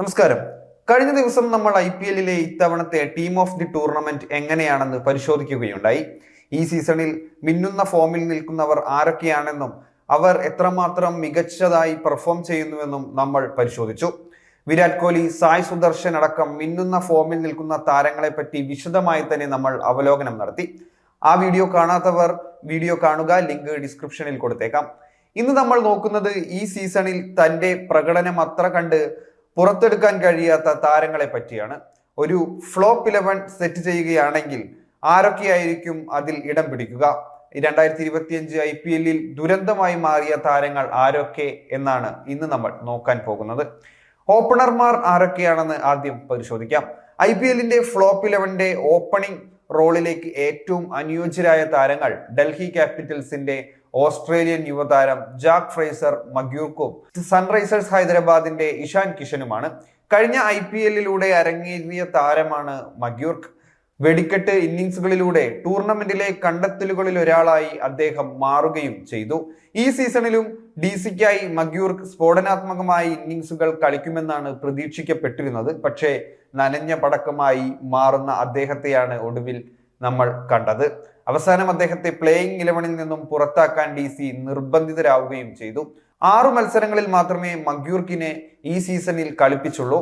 നമസ്കാരം. കഴിഞ്ഞ ദിവസം നമ്മൾ ഐ പി എല്ലിലെ ഇത്തവണത്തെ ടീം ഓഫ് ദി ടൂർണമെന്റ് എങ്ങനെയാണെന്ന് പരിശോധിക്കുകയുണ്ടായി. ഈ സീസണിൽ മിന്നുന്ന ഫോമിൽ നിൽക്കുന്നവർ ആരൊക്കെയാണെന്നും അവർ എത്രമാത്രം മികച്ചതായി പെർഫോം ചെയ്യുന്നുവെന്നും നമ്മൾ പരിശോധിച്ചു. വിരാട് കോഹ്ലി സായ് സുദർശൻ അടക്കം മിന്നുന്ന ഫോമിൽ നിൽക്കുന്ന താരങ്ങളെ പറ്റി വിശദമായി തന്നെ നമ്മൾ അവലോകനം നടത്തി. ആ വീഡിയോ കാണാത്തവർ വീഡിയോ കാണുക ലിങ്ക് ഡിസ്ക്രിപ്ഷനിൽ കൊടുത്തേക്കാം. ഇന്ന് നമ്മൾ നോക്കുന്നത് ഈ സീസണിൽ തന്റെ പ്രകടനം അത്ര കണ്ട് പുറത്തെടുക്കാൻ കഴിയാത്ത താരങ്ങളെ പറ്റിയാണ്. ഒരു ഫ്ലോപ്പ് ഇലവൻ സെറ്റ് ചെയ്യുകയാണെങ്കിൽ ആരൊക്കെയായിരിക്കും അതിൽ ഇടം പിടിക്കുക? രണ്ടായിരത്തി ഇരുപത്തിയഞ്ച് ഐ പി എല്ലിൽ ദുരന്തമായി മാറിയ താരങ്ങൾ ആരൊക്കെ എന്നാണ് ഇന്ന് നമ്മൾ നോക്കാൻ പോകുന്നത്. ഓപ്പണർമാർ ആരൊക്കെയാണെന്ന് ആദ്യം പരിശോധിക്കാം. ഐ പി എല്ലിന്റെ ഫ്ലോപ്പ് ഇലവന്റെ ഓപ്പണിംഗ് റോളിലേക്ക് ഏറ്റവും അനുയോജ്യരായ താരങ്ങൾ ഡൽഹി ക്യാപിറ്റൽസിന്റെ ഓസ്ട്രേലിയൻ യുവതാരം ജാക്ക് ഫ്രൈസർ മഗ്യൂർക്കും സൺറൈസേഴ്സ് ഹൈദരാബാദിന്റെ ഇഷാൻ കിഷനുമാണ്. കഴിഞ്ഞ ഐ പി എല്ലിലൂടെ അരങ്ങേറിയ താരമാണ് മഗ്യൂർക്ക്. വെടിക്കെട്ട് ഇന്നിങ്സുകളിലൂടെ ടൂർണമെന്റിലെ കണ്ടെത്തലുകളിൽ ഒരാളായി അദ്ദേഹം മാറുകയും ചെയ്തു. ഈ സീസണിലും ഡി സിക്കായി മഗ്യൂർക്ക് സ്ഫോടനാത്മകമായി ഇന്നിങ്സുകൾ കളിക്കുമെന്നാണ് പ്രതീക്ഷിക്കപ്പെട്ടിരുന്നത്. പക്ഷേ നനഞ്ഞ പടക്കമായി മാറുന്ന അദ്ദേഹത്തെയാണ് ഒടുവിൽ നമ്മൾ കണ്ടത്. അവസാനം അദ്ദേഹത്തെ പ്ലേയിങ് ഇലവനിൽ നിന്നും പുറത്താക്കാൻ ഡി സി നിർബന്ധിതരാവുകയും ചെയ്തു. ആറു മത്സരങ്ങളിൽ മാത്രമേ മഗ്യൂർക്കിനെ ഈ സീസണിൽ കളിപ്പിച്ചുള്ളൂ.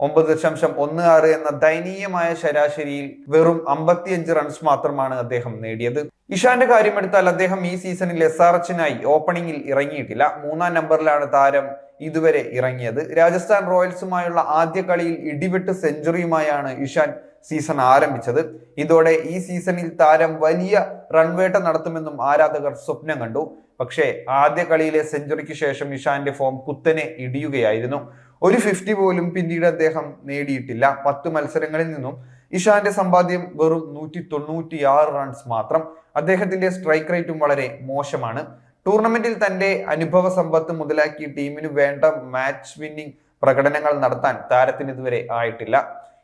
ഒമ്പത് ദശാംശം ഒന്ന് ആറ് എന്ന ദയനീയമായ ശരാശരിയിൽ വെറും അമ്പത്തിയഞ്ച് റൺസ് മാത്രമാണ് അദ്ദേഹം നേടിയത്. ഇഷാന്റെ കാര്യമെടുത്താൽ അദ്ദേഹം ഈ സീസണിൽ എസ് ആർ എച്ചിനായി ഓപ്പണിംഗിൽ ഇറങ്ങിയിട്ടില്ല. മൂന്നാം നമ്പറിലാണ് താരം ഇതുവരെ ഇറങ്ങിയത്. രാജസ്ഥാൻ റോയൽസുമായുള്ള ആദ്യ കളിയിൽ ഇടിവെട്ട് സെഞ്ചുറിയുമായാണ് ഇഷാൻ സീസൺ ആരംഭിച്ചത്. ഇതോടെ ഈ സീസണിൽ താരം വലിയ റൺവേട്ട നടത്തുമെന്നും ആരാധകർ സ്വപ്നം കണ്ടു. പക്ഷേ ആദ്യ കളിയിലെ സെഞ്ചുറിക്ക് ശേഷം ഇഷാന്റെ ഫോം കുത്തനെ ഇടിയുകയായിരുന്നു. ഒരു ഫിഫ്റ്റി പോലും പിന്നീട് അദ്ദേഹം നേടിയിട്ടില്ല. പത്ത് മത്സരങ്ങളിൽ നിന്നും ഇഷാന്റെ സമ്പാദ്യം വെറും നൂറ്റി തൊണ്ണൂറ്റി ആറ് റൺസ് മാത്രം. അദ്ദേഹത്തിന്റെ സ്ട്രൈക്ക് റേറ്റും വളരെ മോശമാണ്. ടൂർണമെന്റിൽ തന്റെ അനുഭവ സമ്പത്ത് മുതലാക്കി ടീമിന് വേണ്ട മാച്ച് വിന്നിംഗ് പ്രകടനങ്ങൾ നടത്താൻ താരത്തിന് ഇതുവരെ ആയിട്ടില്ല.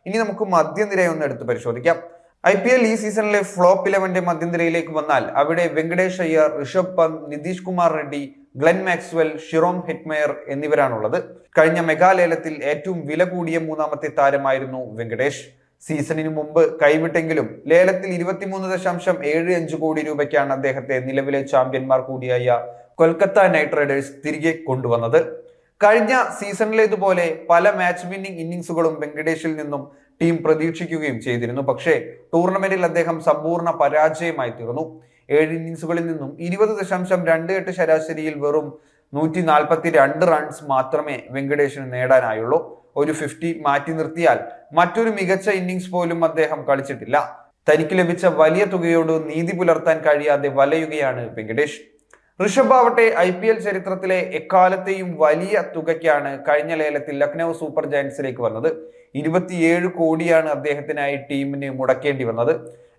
ഇനി നമുക്ക് മധ്യനിരയെ ഒന്ന് എടുത്ത് പരിശോധിക്കാം. ഐ പി എൽ ഈ സീസണിലെ ഫ്ലോപ്പ് ഇലവന്റെ മധ്യനിരയിലേക്ക് വന്നാൽ അവിടെ Venkatesh Iyer Rishabh Pant Nitish Kumar Reddy Glenn Maxwell Shimron Hetmyer എന്നിവരാണുള്ളത്. കഴിഞ്ഞ മെഗാലേലത്തിൽ ഏറ്റവും വില കൂടിയ മൂന്നാമത്തെ താരമായിരുന്നു വെങ്കടേഷ്. സീസണിന് മുമ്പ് കൈവിട്ടെങ്കിലും ലേലത്തിൽ ഇരുപത്തിമൂന്ന് ദശാംശം ഏഴ് അഞ്ച് കോടി രൂപയ്ക്കാണ് അദ്ദേഹത്തെ നിലവിലെ ചാമ്പ്യന്മാർ കൂടിയായ കൊൽക്കത്ത നൈറ്റ് റൈഡേഴ്സ് തിരികെ കൊണ്ടുവന്നത്. കഴിഞ്ഞ സീസണിലേതുപോലെ പല മാച്ച് വിന്നിംഗ് ഇന്നിങ്സുകളും വെങ്കടേഷിൽ നിന്നും ടീം പ്രതീക്ഷിക്കുകയും ചെയ്തിരുന്നു. പക്ഷേ ടൂർണമെന്റിൽ അദ്ദേഹം സമ്പൂർണ പരാജയമായി തീർന്നു. ഏഴ് ഇന്നിങ്സുകളിൽ നിന്നും ഇരുപത് ദശാംശം രണ്ട് എട്ട് ശരാശരിയിൽ വെറും നൂറ്റി നാൽപ്പത്തി രണ്ട് റൺസ് മാത്രമേ വെങ്കടേഷിന് നേടാനായുള്ളൂ. ഒരു ഫിഫ്റ്റി മാറ്റി നിർത്തിയാൽ മറ്റൊരു മികച്ച ഇന്നിങ്സ് പോലും അദ്ദേഹം കളിച്ചിട്ടില്ല. തനിക്ക് ലഭിച്ച വലിയ തുകയോട് നീതി പുലർത്താൻ കഴിയാതെ വലയുകയാണ് വെങ്കടേഷ്. ഋഷഭ് ആവട്ടെ ഐ പി എൽ ചരിത്രത്തിലെ എക്കാലത്തെയും വലിയ തുകയ്ക്കാണ് കഴിഞ്ഞ ലേലത്തിൽ ലക്നൗ സൂപ്പർ ജയൻസിലേക്ക് വന്നത്. ഇരുപത്തിയേഴ് കോടിയാണ് അദ്ദേഹത്തിനായി ടീമിന് മുടക്കേണ്ടി വന്നത്.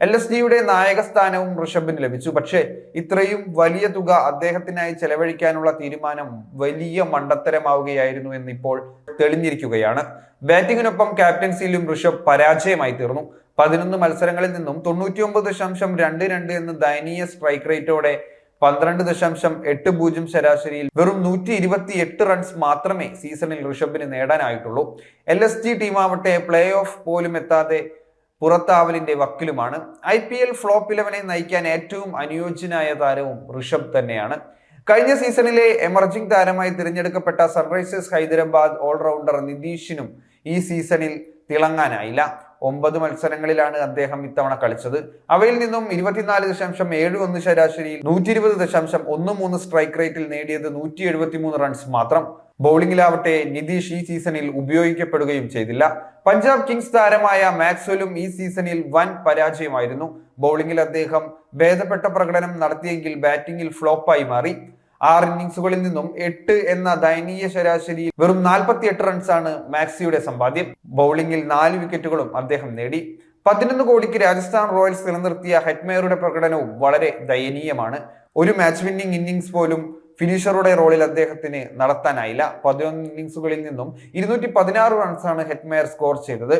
എൽ എസ് ഡിയുടെ നായക സ്ഥാനവും ഋഷഭിന് ലഭിച്ചു. പക്ഷേ ഇത്രയും വലിയ തുക അദ്ദേഹത്തിനായി ചെലവഴിക്കാനുള്ള തീരുമാനം വലിയ മണ്ടത്തരമാവുകയായിരുന്നു എന്നിപ്പോൾ തെളിഞ്ഞിരിക്കുകയാണ്. ബാറ്റിങ്ങിനൊപ്പം ക്യാപ്റ്റൻസിയിലും ഋഷഭ് പരാജയമായി തീർന്നു. പതിനൊന്ന് മത്സരങ്ങളിൽ നിന്നും തൊണ്ണൂറ്റിയൊമ്പത് ദശാംശം രണ്ട് രണ്ട് എന്ന ദയനീയ സ്ട്രൈക്ക് റേറ്റോടെ പന്ത്രണ്ട് ദശാംശം എട്ട് പൂജ്യം ശരാശരിയിൽ വെറും നൂറ്റി ഇരുപത്തി എട്ട് റൺസ് മാത്രമേ സീസണിൽ ഋഷഭിന് നേടാനായിട്ടുള്ളൂ. എൽ എസ് ജി ടീമാവട്ടെ പ്ലേ ഓഫ് പോലും എത്താതെ പുറത്താവലിന്റെ വക്കിലുമാണ്. ഐ പി എൽ ഫ്ലോപ്പ് ഇലവനെ നയിക്കാൻ ഏറ്റവും അനുയോജ്യനായ താരവും ഋഷഭ് തന്നെയാണ്. കഴിഞ്ഞ സീസണിലെ എമർജിംഗ് താരമായി തിരഞ്ഞെടുക്കപ്പെട്ട സൺറൈസേഴ്സ് ഹൈദരാബാദ് ഓൾറൗണ്ടർ നിതീഷിനും ഈ സീസണിൽ തിളങ്ങാനായില്ല. ഒമ്പത് മത്സരങ്ങളിലാണ് അദ്ദേഹം ഇത്തവണ കളിച്ചത്. അവയിൽ നിന്നും ഇരുപത്തിനാല് ദശാംശം ഏഴ് ഒന്ന് ശരാശരിയിൽ നൂറ്റി ഇരുപത് ദശാംശം ഒന്ന് മൂന്ന് സ്ട്രൈക്ക് റേറ്റിൽ നേടിയത് നൂറ്റി എഴുപത്തി മൂന്ന് റൺസ് മാത്രം ബൗളിംഗിലാവട്ടെ നിതീഷ് ഈ സീസണിൽ ഉപയോഗിക്കപ്പെടുകയും ചെയ്തില്ല. പഞ്ചാബ് കിങ്സ് താരമായ മാക്സ്വലും ഈ സീസണിൽ വൻ പരാജയമായിരുന്നു. ബൗളിംഗിൽ അദ്ദേഹം ഭേദപ്പെട്ട പ്രകടനം നടത്തിയെങ്കിൽ ബാറ്റിംഗിൽ ഫ്ലോപ്പായി മാറി. ആറ് ഇന്നിങ്സുകളിൽ നിന്നും എട്ട് എന്ന ദയനീയ ശരാശരി വെറും നാൽപ്പത്തി എട്ട് റൺസാണ് മാക്സിയുടെ സമ്പാദ്യം. ബൗളിംഗിൽ നാല് വിക്കറ്റുകളും അദ്ദേഹം നേടി. പതിനൊന്ന് കോടിക്ക് രാജസ്ഥാൻ റോയൽസ് നിലനിർത്തിയ ഹെറ്റ്മെയറുടെ പ്രകടനവും വളരെ ദയനീയമാണ്. ഒരു മാച്ച് വിന്നിംഗ് ഇന്നിങ്സ് പോലും ഫിനിഷറുടെ റോളിൽ അദ്ദേഹത്തിന് നടത്താനായില്ല. പതിനൊന്ന് ഇന്നിങ്സുകളിൽ നിന്നും ഇരുന്നൂറ്റി പതിനാറ് റൺസാണ് ഹെറ്റ്മെയർ സ്കോർ ചെയ്തത്.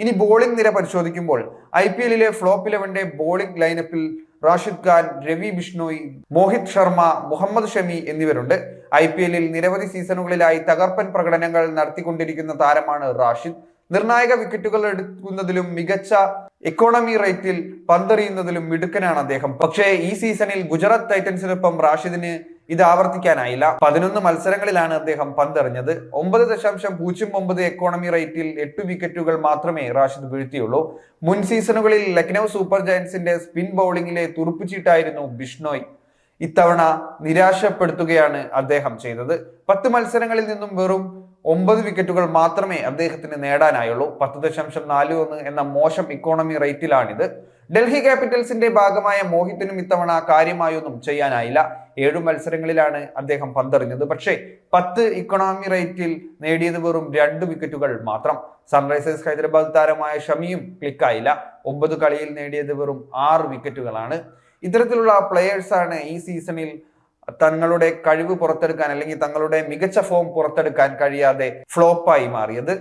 ഇനി ബോളിംഗ് നിര പരിശോധിക്കുമ്പോൾ ഐ പി എല്ലിലെ ഫ്ലോപ്പ് ഇലവന്റെ ബോളിംഗ് ലൈനപ്പിൽ റാഷിദ് ഖാൻ രവി ബിഷ്ണോയി മോഹിത് ശർമ്മ മുഹമ്മദ് ഷമി എന്നിവരുണ്ട്. ഐ പി എല്ലിൽ നിരവധി സീസണുകളിലായി തകർപ്പൻ പ്രകടനങ്ങൾ നടത്തിക്കൊണ്ടിരിക്കുന്ന താരമാണ് റാഷിദ്. നിർണായക വിക്കറ്റുകൾ എടുക്കുന്നതിലും മികച്ച എക്കോണമി റേറ്റിൽ പന്തെറിയുന്നതിലും മിടുക്കനാണ് അദ്ദേഹം. പക്ഷേ ഈ സീസണിൽ ഗുജറാത്ത് ടൈറ്റൻസിനൊപ്പം റാഷിദിന് ഇത് ആവർത്തിക്കാനായില്ല. പതിനൊന്ന് മത്സരങ്ങളിലാണ് അദ്ദേഹം പന്തെറിഞ്ഞത്. ഒമ്പത് ദശാംശം പൂജ്യം ഒമ്പത് എക്കോണമി റേറ്റിൽ എട്ട് വിക്കറ്റുകൾ മാത്രമേ റാഷിദ് വീഴ്ത്തിയുള്ളൂ. മുൻ സീസണുകളിൽ ലക്നൌ സൂപ്പർ ജയൻസിന്റെ സ്പിൻ ബൗളിംഗിലെ തുറുപ്പുചീട്ടായിരുന്നു ബിഷ്ണോയ്. ഇത്തവണ നിരാശപ്പെടുത്തുകയാണ് അദ്ദേഹം ചെയ്തത്. പത്ത് മത്സരങ്ങളിൽ നിന്നും വെറും ഒമ്പത് വിക്കറ്റുകൾ മാത്രമേ അദ്ദേഹത്തിന് നേടാനായുള്ളൂ. പത്ത് ദശാംശം നാല് ഒന്ന് എന്ന മോശം ഇക്കോണമി റേറ്റിലാണിത് ഡൽഹി ക്യാപിറ്റൽസിന്റെ ഭാഗമായ മോഹിത്തിനും ഇത്തവണ കാര്യമായൊന്നും ചെയ്യാനായില്ല. ഏഴു മത്സരങ്ങളിലാണ് അദ്ദേഹം പന്തെറിഞ്ഞത്. പക്ഷേ പത്ത് ഇക്കണോമി റേറ്റിൽ നേടിയത് വെറും രണ്ട് വിക്കറ്റുകൾ മാത്രം. സൺറൈസേഴ്സ് ഹൈദരാബാദ് താരമായ ഷമിയും ക്ലിക്കായില്ല. ഒമ്പത് കളിയിൽ നേടിയത് വെറും ആറ് വിക്കറ്റുകളാണ്. ഇത്തരത്തിലുള്ള പ്ലെയേഴ്സാണ് ഈ സീസണിൽ തങ്ങളുടെ കഴിവ് പുറത്തെടുക്കാൻ അല്ലെങ്കിൽ തങ്ങളുടെ മികച്ച ഫോം പുറത്തെടുക്കാൻ കഴിയാതെ ഫ്ലോപ്പായി മാറിയത്.